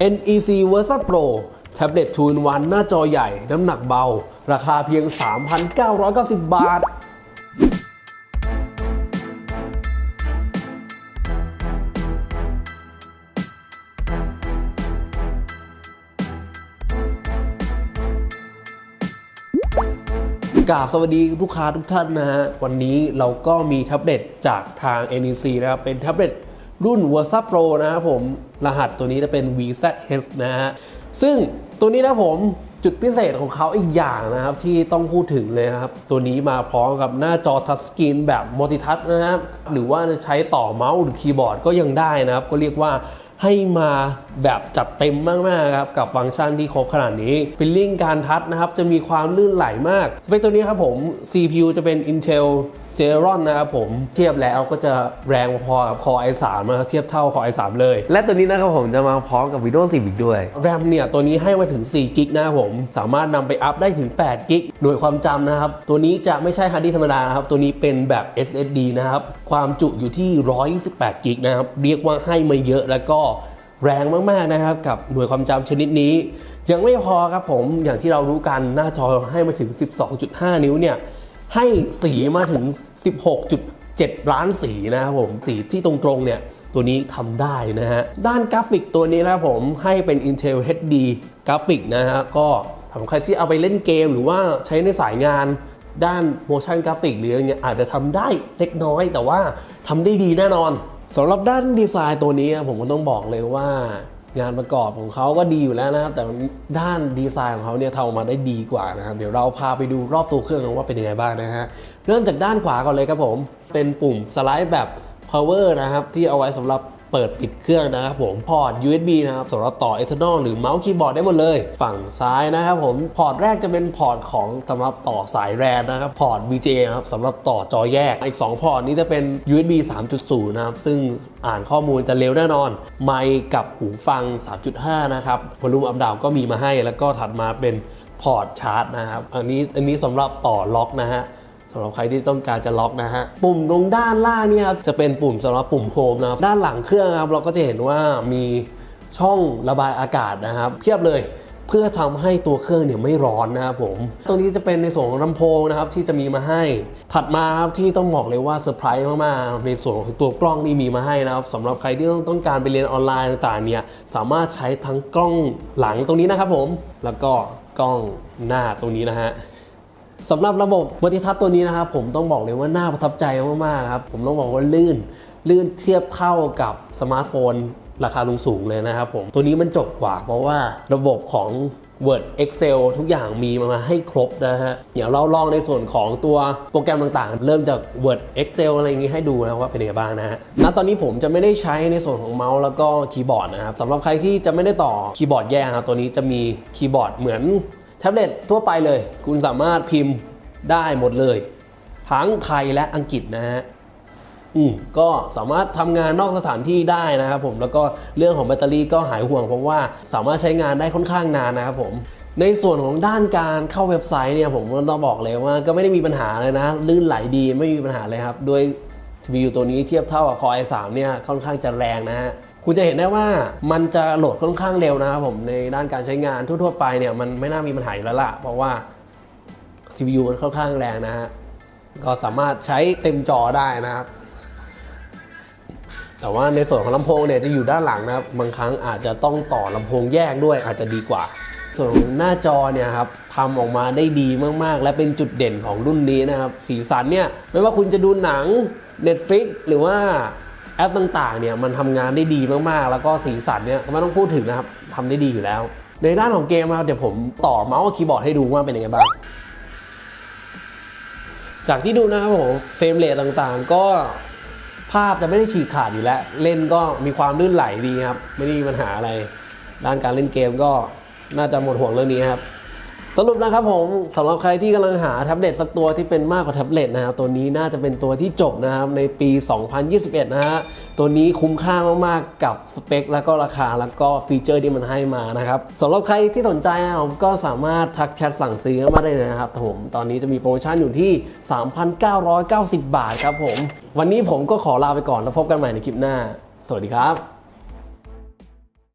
NEC Versa Pro แท็บเล็ต2 in 1หน้าจอใหญ่ น้ำหนักเบา ราคาเพียง 3,990 บาท กราบสวัสดีลูกค้าทุกท่านนะฮะ วันนี้เราก็มีแท็บเล็ตจากทาง NEC นะครับ เป็นแท็บเล็ต รุ่น Versa Pro นะครับผม รหัสตัวนี้จะเป็น VZH นะฮะ ซึ่งตัวนี้นะผมจุดพิเศษของเขาอีกอย่างนะครับ ที่ต้องพูดถึงเลยนะครับ ตัวนี้มาพร้อมกับหน้าจอทัชสกรีนแบบมัลติทัชนะครับ หรือว่าจะใช้ต่อเมาส์หรือคีย์บอร์ดก็ยังได้นะครับ ก็เรียกว่าให้มาแบบจัดเต็มมากๆครับกับฟังก์ชันที่ครบขนาดนี้ฟิลลิ่งการทัชนะครับ จะมีความลื่นไหลมากสเปคตัวนี้ครับผม CPU จะเป็น Intel Celeron นะครับผมเทียบแล้วก็จะแรงพอๆกับ Core i3 นะครับเทียบเท่า Core i3 เลย และตัวนี้นะครับผมจะมาพร้อมกับ Windows 10อีกด้วย แรมเนี่ย ตัวนี้ให้มาถึง4กิกนะครับผม สามารถนำไปอัพได้ถึง8กิกหน่วยความจำนะครับ ตัวนี้จะไม่ใช่ฮาร์ดดิสก์ธรรมดานะครับ ตัวนี้เป็นแบบ SSD นะครับ ความจุอยู่ที่ 128กิกนะครับ เรียกว่าให้มาเยอะแล้วก็แรงมาก ๆ นะครับ กับหน่วยความจำชนิดนี้ ยังไม่พอครับผมอย่างที่เรารู้กันหน้าจอให้มาถึง 12.5 นิ้วเนี่ย ให้สีมาถึง 16.7 ล้านสีนะครับผม สีที่ตรงๆเนี่ยตัวนี้ทำได้นะฮะ ด้านกราฟิกตัวนี้นะครับผมให้เป็น Intel HD กราฟิกนะฮะ ก็สำหรับใครที่เอาไปเล่นเกมหรือว่าใช้ในสายงานด้าน motion graphic หรืออะไรเงี้ยอาจจะทำได้เล็กน้อย แต่ว่าทำได้ดีแน่นอนสำหรับด้านดีไซน์ตัวนี้ผมก็ต้องบอกเลยว่า งานประกอบของเขาก็ดีอยู่แล้วนะครับ แต่ด้านดีไซน์ของเขาเนี่ยทำออกมาได้ดีกว่านะครับ เดี๋ยวเราพาไปดูรอบตัวเครื่องว่าเป็นยังไงบ้างนะฮะ เริ่มจากด้านขวาก่อนเลยครับผม เป็นปุ่มสไลด์แบบ power นะครับ ที่เอาไว้สำหรับ เปิดปิดเครื่องนะครับผมพอร์ต USB นะครับสำหรับต่อ Ethernet หรือเมาส์คีย์บอร์ดได้หมดเลย ฝั่งซ้ายนะครับผมพอร์ตแรกจะเป็นพอร์ตของสำหรับต่อสายแรนนะครับพอร์ต VGA ครับสำหรับต่อจอแยก อีก 2 พอร์ตนี้จะเป็น USB 3.0 นะครับ ซึ่งอ่านข้อมูลจะเร็วแน่นอน ไมค์กับหูฟัง 3.5 นะครับวอลลุ่มอัพดาวก็มีมาให้ แล้วก็ถัดมาเป็นพอร์ตชาร์จนะครับ อันนี้อันนี้สำหรับต่อล็อกนะฮะ สำหรับใครที่ต้องการจะล็อกนะฮะ ปุ่มตรงด้านล่างเนี่ยครับจะเป็นปุ่มสำหรับปุ่มโฮมนะครับด้านหลังเครื่องครับเราก็จะเห็นว่ามีช่องระบายอากาศนะครับเทียบเลยเพื่อทำให้ตัวเครื่องเนี่ยไม่ร้อนนะครับผมตรงนี้จะเป็นในส่วนของลำโพงนะครับที่จะมีมาให้ ถัดมาครับที่ต้องบอกเลยว่าเซอร์ไพรส์มากๆในส่วนของตัวกล้องนี่มีมาให้นะครับสำหรับใครที่ต้องต้องการไปเรียนออนไลน์ต่างๆเนี่ยสามารถใช้ทั้งกล้องหลังตรงนี้นะครับผม แล้วก็กล้องหน้าตรงนี้นะฮะ สำหรับระบบมัลติทัชตัวนี้นะครับ ผมต้องบอกเลยว่าน่าประทับใจมากๆครับ ผมต้องบอกว่าลื่น ลื่นเทียบเท่ากับสมาร์ทโฟน ราคาสูงๆเลยนะครับผมตัวนี้มันจบกว่า เพราะว่าระบบของ Word Excel ทุกอย่างมีมาให้ครบนะฮะ เดี๋ยวเราลองในส่วนของตัวโปรแกรมต่างๆ เริ่มจาก Word Excel อะไรอย่างนี้ให้ดูนะว่าเป็นยังไงบ้างนะฮะ ณ ตอนนี้ผมจะไม่ได้ใช้ในส่วนของเมาส์แล้วก็คีย์บอร์ดนะครับสำหรับใครที่จะไม่ได้ต่อคีย์บอร์ดแยกนะครับ ตัวนี้จะมีคีย์บอร์ดเหมือน แท็บเล็ตทั่วไปเลย คุณสามารถพิมพ์ได้หมดเลยทั้งไทยและอังกฤษนะฮะอืมก็สามารถทำงานนอกสถานที่ได้นะครับผมแล้วก็เรื่องของแบตเตอรี่ก็หายห่วงเพราะว่าสามารถใช้งานได้ค่อนข้างนานนะครับผมในส่วนของด้านการเข้าเว็บไซต์เนี่ยผมก็ต้องบอกเลยว่าก็ไม่ได้มีปัญหาเลยนะ ลื่นไหลดีไม่มีปัญหาเลยครับ ด้วย CPU ตัวนี้เทียบเท่ากับ Core i3 เนี่ยค่อนข้างจะแรงนะฮะ คุณจะเห็นได้ว่ามันจะโหลดค่อนข้างเร็วนะครับผมในด้านการใช้งานทั่วๆไปเนี่ยมันไม่น่ามีปัญหาอยู่แล้วล่ะ เพราะว่า CPU มันค่อนข้างแรงนะฮะก็สามารถใช้เต็มจอได้นะครับ แต่ว่าในส่วนของลำโพงเนี่ยจะอยู่ด้านหลังนะครับบางครั้งอาจจะต้องต่อลำโพงแยกด้วยอาจจะดีกว่า ส่วนของหน้าจอเนี่ยครับทำออกมาได้ดีมากๆ และเป็นจุดเด่นของรุ่นนี้นะครับ สีสันเนี่ยไม่ว่าคุณจะดูหนัง Netflix หรือว่า แอปต่างๆเนี่ยมันทำงานได้ดีมากๆ แล้วก็สีสันเนี่ยไม่ต้องพูดถึงนะครับทำได้ดีอยู่แล้ว ในด้านของเกมครับเดี๋ยวผมต่อเมาส์กับคีย์บอร์ดให้ดูว่าเป็นยังไงบ้างจากที่ดูนะครับผมเฟรมเรทต่างๆ ก็ภาพจะไม่ได้ฉีกขาดอยู่แล้ว เล่นก็มีความลื่นไหลดีครับ ไม่ได้มีปัญหาอะไร ด้านการเล่นเกมก็น่าจะหมดห่วงเรื่องนี้ครับ สรุปนะครับผมสำหรับใครที่กำลังหาแท็บเล็ตสักตัวที่เป็นมากกว่าแท็บเล็ตนะครับตัวนี้น่าจะเป็นตัวที่จบนะครับในปี 2021 นะฮะตัวนี้คุ้มค่ามากๆกับสเปค แล้วก็ราคาแล้วก็ฟีเจอร์ที่มันให้มานะครับสำหรับใครที่สนใจนะครับผมก็สามารถทักแชทสั่งซื้อมาได้เลยนะครับผมตอนนี้จะมีโปรโมชั่นอยู่ที่ 3,990 บาทครับผม วันนี้ผมก็ขอลาไปก่อนแล้วพบกันใหม่ในคลิปหน้า สวัสดีครับ